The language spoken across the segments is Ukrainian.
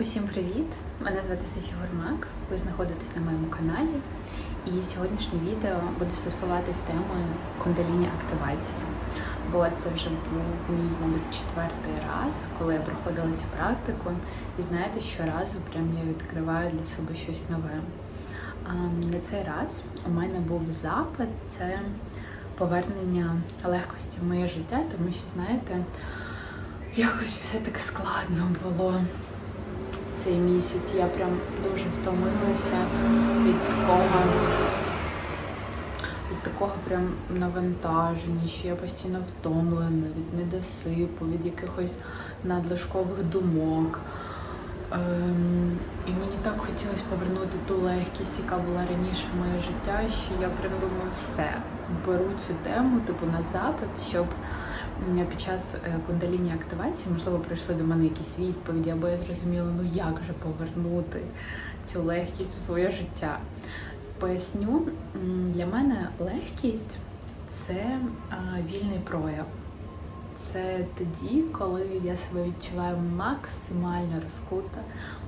Усім привіт! Мене звати Софія Гурмак. Ви знаходитесь на моєму каналі. І сьогоднішнє відео буде стосуватись теми кундаліні активації. Бо це вже був мій, мабуть, четвертий раз, коли я проходила цю практику. І знаєте, щоразу прям я відкриваю для себе щось нове. А на цей раз у мене був запит це повернення легкості в моє життя, тому що, знаєте, якось все так складно було цей місяць. Я прям дуже втомилася від такого, від такого прям навантаження, що я постійно втомлена від недосипу, від якихось надлишкових думок. Ем, і мені так хотілося повернути ту легкість, яка була раніше в моє життя, що я прям думаю, все, беру цю тему, типу, на запит, щоб під час е, кундаліні активації, можливо, прийшли до мене якісь відповіді, або я зрозуміла, ну як же повернути цю легкість у своє життя. Поясню, для мене легкість це вільний прояв. Це тоді, коли я себе відчуваю максимально розкута,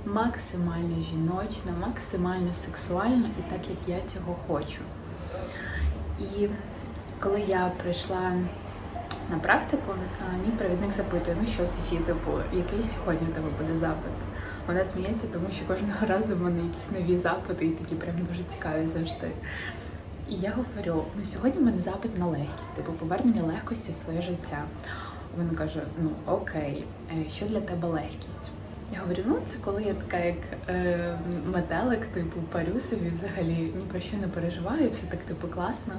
максимально жіночна, максимально сексуальна і так, як я цього хочу. І коли я прийшла на практику, мій провідник запитує, ну що, Софі, типу, який сьогодні у тебе буде запит? Вона сміється, тому що кожного разу в мене якісь нові запити і такі прям дуже цікаві завжди. І я говорю: ну сьогодні в мене запит на легкість, типу повернення легкості в своє життя. Він каже: Ну окей, е, що для тебе легкість? Я говорю, ну це коли я така, як е, метелик, типу, парю собі взагалі ні про що не переживаю, все так типу класно.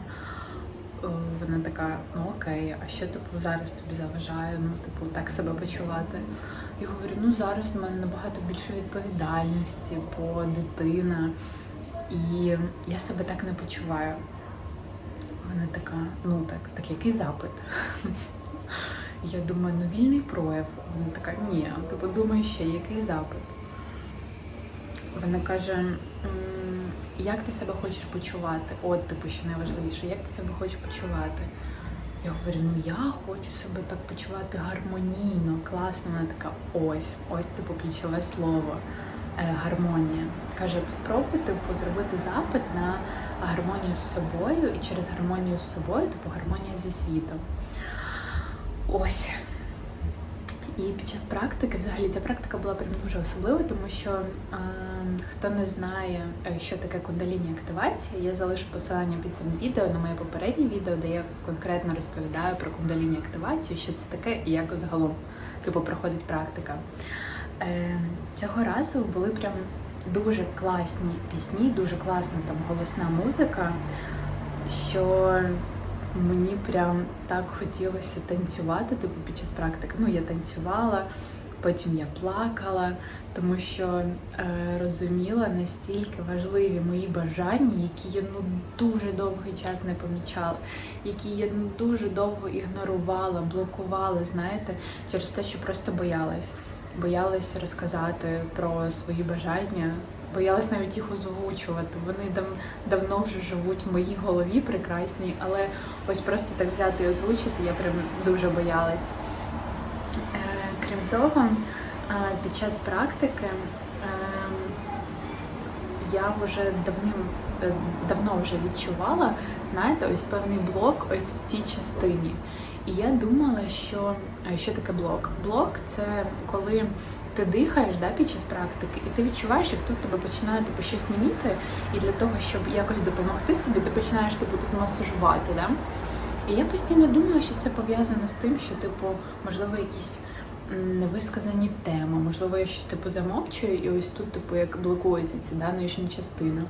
Е, Вона така, ну окей, а що типу зараз тобі заважає? Ну, типу, так себе почувати. Я говорю, ну зараз в мене набагато більше відповідальності, бо дитина. І я себе так не почуваю. Вона така, ну так, так який запит? Я думаю, ну вільний прояв. Вона така, ні, ти подумай ще, який запит? Вона каже, як ти себе хочеш почувати? От, типу, що найважливіше, як ти себе хочеш почувати? Я говорю, ну я хочу себе так почувати гармонійно, класно. Вона така, ось, ось типу ключове слово. е, Гармонія. Каже, спробуй типу, зробити запит на гармонію з собою і через гармонію з собою, типу гармонія зі світом. Ось. І під час практики, взагалі, ця практика була прям дуже особлива, тому що е, хто не знає, е, що таке кундаліні активація, я залишу посилання під цим відео на моє попереднє відео, де я конкретно розповідаю про кундаліні активацію, що це таке і як загалом типу проходить практика. Е, цього разу були прям дуже класні пісні, дуже класна там голосна музика, що мені прям так хотілося танцювати, типу під час практики. Ну, я танцювала, потім я плакала, тому що е, розуміла настільки важливі мої бажання, які я ну дуже довгий час не помічала, які я ну дуже довго ігнорувала, блокувала, знаєте, через те, що просто боялась. Боялась розказати про свої бажання, боялась навіть їх озвучувати. Вони дав, давно вже живуть в моїй голові прекрасній, але ось просто так взяти і озвучити я прям дуже боялась. Е, крім того, е, під час практики е, я вже давним давно вже відчувала, знаєте, ось певний блок ось в цій частині. І я думала, що що таке блок? Блок це коли ти дихаєш да, під час практики, і ти відчуваєш, як тут тебе починає типу, щось німіти, і для того, щоб якось допомогти собі, ти починаєш типу, тут масажувати. Да? І я постійно думала, що це пов'язано з тим, що, типу, можливо, якісь невисказані теми, можливо, я щось типу замовчую, і ось тут, типу, як блокується ця да, нижня частина.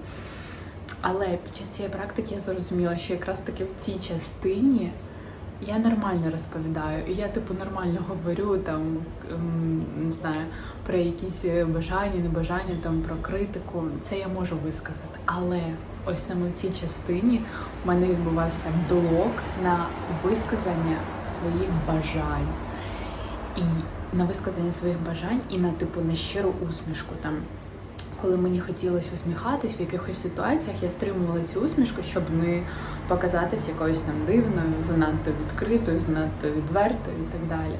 Але під час цієї практики я зрозуміла, що якраз таки в цій частині я нормально розповідаю, і я типу нормально говорю там, ем, не знаю, про якісь е, бажання, небажання, там про критику. Це я можу висказати. Але ось саме в цій частині в мене відбувався блок на висказання своїх бажань. І на висказання своїх бажань, і на типу на щиру усмішку там. Коли мені хотілося усміхатись в якихось ситуаціях, я стримувала цю усмішку, щоб не показатись якоюсь там дивною, занадто відкритою, занадто відвертою і так далі.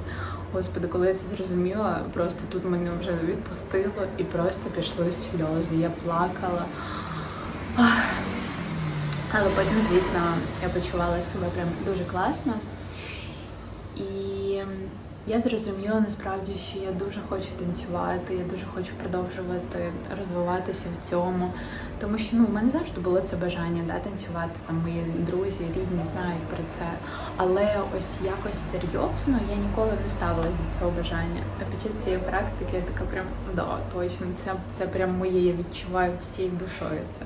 Господи, коли я це зрозуміла, просто тут мене вже відпустило і просто пішли сльози. Я плакала. Але потім, звісно, я почувала себе прям дуже класно. І я зрозуміла насправді, що я дуже хочу танцювати, я дуже хочу продовжувати розвиватися в цьому. Тому що ну, в мене завжди було це бажання да, танцювати. Там мої друзі, рідні знають про це. Але ось якось серйозно я ніколи не ставилась до цього бажання. А під час цієї практики я така прям да, точно, це, це прям моє, я відчуваю всією душою це.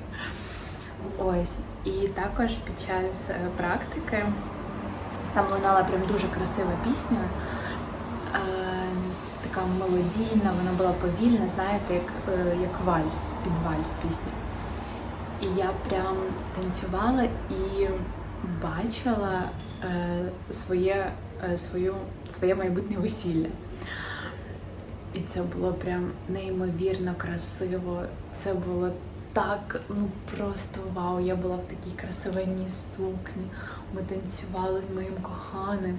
Ось. І також під час е, практики там лунала прям дуже красива пісня, така мелодійна, вона була повільна, знаєте, як, е, як вальс, під вальс пісня. І я прям танцювала і бачила е, своє, е, свою, своє майбутнє весілля. І це було прям неймовірно красиво. Це було так, ну просто вау. Я була в такій красивенній сукні. Ми танцювали з моїм коханим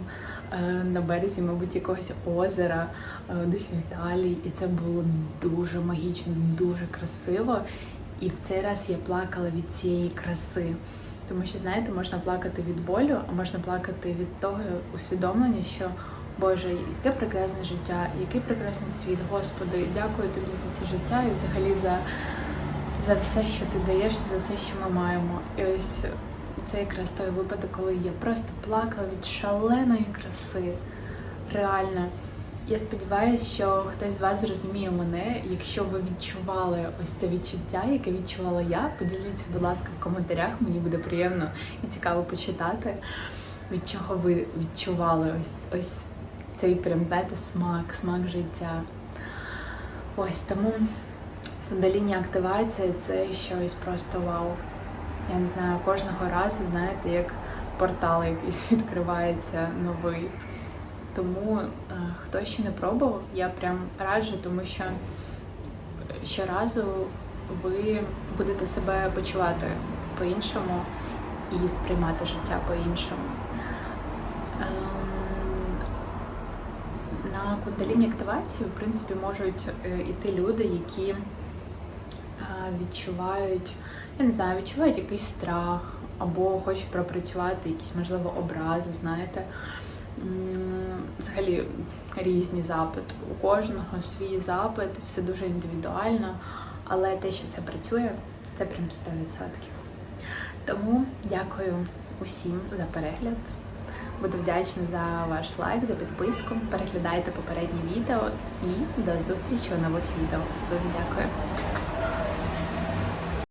е, на березі, мабуть, якогось озера, е, десь в Італії. І це було дуже магічно, дуже красиво. І в цей раз я плакала від цієї краси. Тому що, знаєте, можна плакати від болю, а можна плакати від того усвідомлення, що Боже, яке прекрасне життя, який прекрасний світ, Господи, дякую тобі за це життя і взагалі за, за все, що ти даєш, за все, що ми маємо. І ось це якраз той випадок, коли я просто плакала від шаленої краси. Реально. Я сподіваюся, що хтось з вас зрозуміє мене. Якщо ви відчували ось це відчуття, яке відчувала я, поділіться, будь ласка, в коментарях. Мені буде приємно і цікаво почитати, від чого ви відчували ось ось цей прям, знаєте, смак, смак життя. Ось тому кундаліні активація це щось просто вау. Я не знаю, кожного разу, знаєте, як портал якийсь відкривається новий. Тому е, хто ще не пробував, я прям раджу, тому що щоразу ви будете себе почувати по-іншому і сприймати життя по-іншому. Ем, На кундаліні активацію, в принципі, можуть е, іти люди, які відчувають, я не знаю, відчувають якийсь страх або хочуть пропрацювати якісь, можливо, образи, знаєте. Взагалі різні запити. У кожного свій запит, все дуже індивідуально, але те, що це працює, це прям 100%. Тому дякую усім за перегляд. Буду вдячна за ваш лайк, за підписку. Переглядайте попередні відео і до зустрічі у нових відео. Дуже дякую.